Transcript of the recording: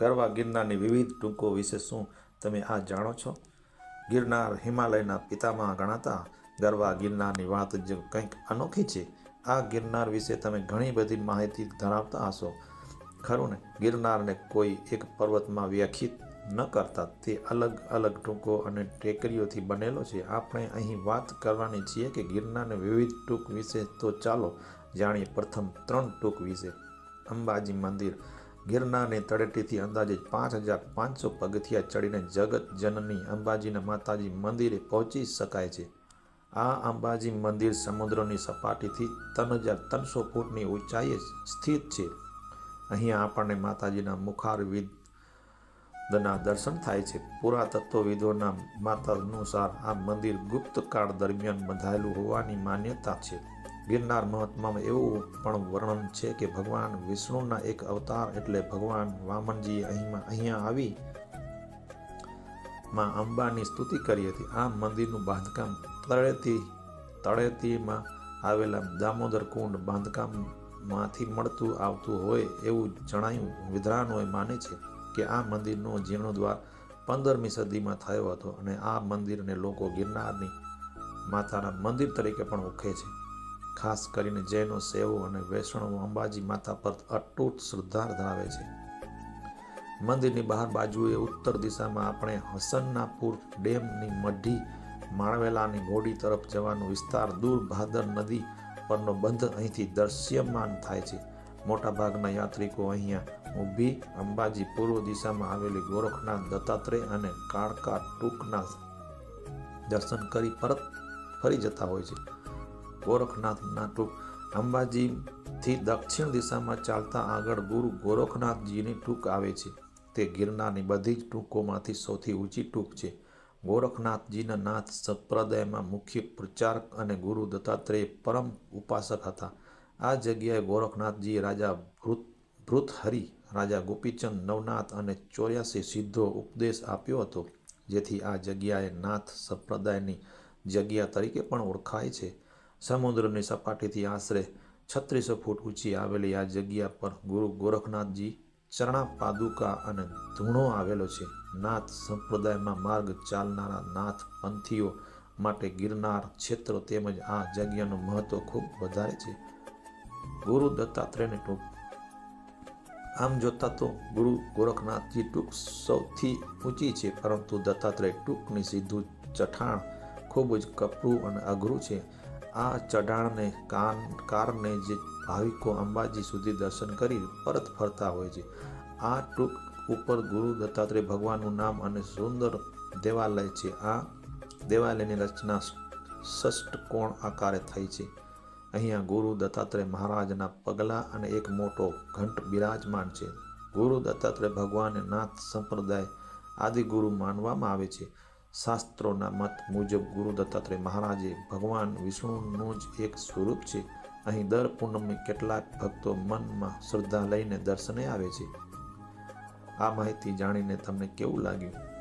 ગરવા ગિરનારની વિવિધ ટૂંકો વિશે શું તમે આ જાણો છો? ગિરનાર હિમાલયના પિતામાં ગણાતા ગરવા ગિરનારની વાત જ કંઈક અનોખી છે. આ ગિરનાર વિશે તમે ઘણી બધી માહિતી ધરાવતા હશો. ખરું ને? ગિરનારને કોઈ એક પર્વતમાં વ્યાખ્યિત ન કરતા. તે અલગ અલગ ટૂંકો અને ટેકરીઓથી બનેલો છે. આપણે અહીં વાત કરવાની છીએ કે ગિરનારને વિવિધ ટૂંક વિશે તો ચાલો જાણીએ. પ્રથમ ત્રણ ટૂંક વિશે. અંબાજી મંદિર. ગિરનારની તળેટીથી અંદાજે પાંચ હજાર પાંચસો પગથિયા ચડીને જગત જનની અંબાજીના માતાજી મંદિરે પહોંચી શકાય છે. આ અંબાજી મંદિર સમુદ્રની સપાટીથી ત્રણ હજાર ત્રણસો ફૂટની ઊંચાઈએ સ્થિત છે. અહીંયા આપણને માતાજીના મુખારવિદના દર્શન થાય છે. પુરાતત્વવિદોના માતા અનુસાર આ મંદિર ગુપ્ત કાળ દરમિયાન બંધાયેલું હોવાની માન્યતા છે. ગિરનાર મહાત્મામાં એવું પણ વર્ણન છે કે ભગવાન વિષ્ણુના એક અવતાર એટલે ભગવાન વામનજીએ અહીંમાં અહીંયા આવી માં અંબાની સ્તુતિ કરી હતી. આ મંદિરનું બાંધકામ તળેતી તળેતીમાં આવેલા દામોદર કુંડ બાંધકામમાંથી મળતું આવતું હોય એવું જણાયું વિદ્વાનોએ માને છે કે આ મંદિરનો જીર્ણોદ્વાર પંદરમી સદીમાં થયો હતો અને આ મંદિરને લોકો ગિરનારની માતાના મંદિર તરીકે પણ ઓળખે છે. ખાસ કરીને જૈનો સેવો અને વૈષ્ણવો અંબાજી માતા પર અતૂટ શ્રદ્ધા ધરાવે છે. મંદિરની બહાર બાજુએ ઉત્તર દિશામાં આપણે હસનનાપુર ડેમની મઢી, માળવેલાની ઘોડી તરફ જવાનો વિસ્તાર, દૂર ભાદર નદી પરનો બંધ અહીંથી દૃશ્યમાન થાય છે. મોટાભાગના યાત્રિકો અહીંયા ઊભી અંબાજી પૂર્વ દિશામાં આવેલી ગોરખનાથ, દત્તાત્રેય અને કાળકા ટૂંકના દર્શન કરી પરત ફરી જતા હોય છે. ગોરખનાથના ટૂંક અંબાજીથી દક્ષિણ દિશામાં ચાલતા આગળ ગુરુ ગોરખનાથજીની ટૂંક આવે છે. તે ગિરનારની બધી જ ટૂંકોમાંથી સૌથી ઊંચી ટૂંક છે. ગોરખનાથજીના નાથ સંપ્રદાયમાં મુખ્ય પ્રચારક અને ગુરુ દત્તાત્રેય પરમ ઉપાસક હતા. આ જગ્યાએ ગોરખનાથજી રાજા ભૃત, ભૃતહરિ, રાજા ગોપીચંદ નવનાથ અને ચોર્યાસી સિદ્ધો ઉપદેશ આપ્યો હતો, જેથી આ જગ્યાએ નાથ સંપ્રદાયની જગ્યા તરીકે પણ ઓળખાય છે. સમુદ્રની સપાટીથી આશરે છત્રીસો ફૂટ ઊંચી આવેલી આ જગ્યા પર ગુરુ ગોરખનાથજી ચરણા પાદુકા અને ધૂણો આવેલો છે. નાથ સંપ્રદાયમાં માર્ગ ચાલનારા નાથ પંથીઓ માટે ગિરનાર ક્ષેત્ર તેમજ આ જગ્યાનું મહત્વ ખૂબ વધારે છે. ગુરુ દત્તાત્રેયને ટૂંક આમ જોતા તો ગુરુ ગોરખનાથજી ટૂંક સૌથી ઊંચી છે, પરંતુ દત્તાત્રેય ટૂંકની સીધું ચઠાણ ખૂબ જ કપરું અને અઘરું છે. આ ચઢાણને કાન કારણે જે ભાવિકો અંબાજી સુધી દર્શન કરી પરત ફરતા હોય છે. આ ટૂંક ઉપર ગુરુ દત્તાત્રેય ભગવાનનું નામ અને સુંદર દેવાલય છે. આ દેવાલયની રચના ષષ્ટકોણ આકારે થઈ છે. અહીંયા ગુરુ દત્તાત્રેય મહારાજના પગલાં અને એક મોટો ઘંટ બિરાજમાન છે. ગુરુ દત્તાત્રેય ભગવાનને નાથ સંપ્રદાય આદિગુરુ માનવામાં આવે છે. શાસ્ત્રોના મત મુજબ ગુરુ દત્તાત્રેય મહારાજે ભગવાન વિષ્ણુનું જ એક સ્વરૂપ છે. અહીં દર પૂનમે કેટલાક ભક્તો મનમાં શ્રદ્ધા લઈને દર્શને આવે છે. આ માહિતી જાણીને તમને કેવું લાગ્યું?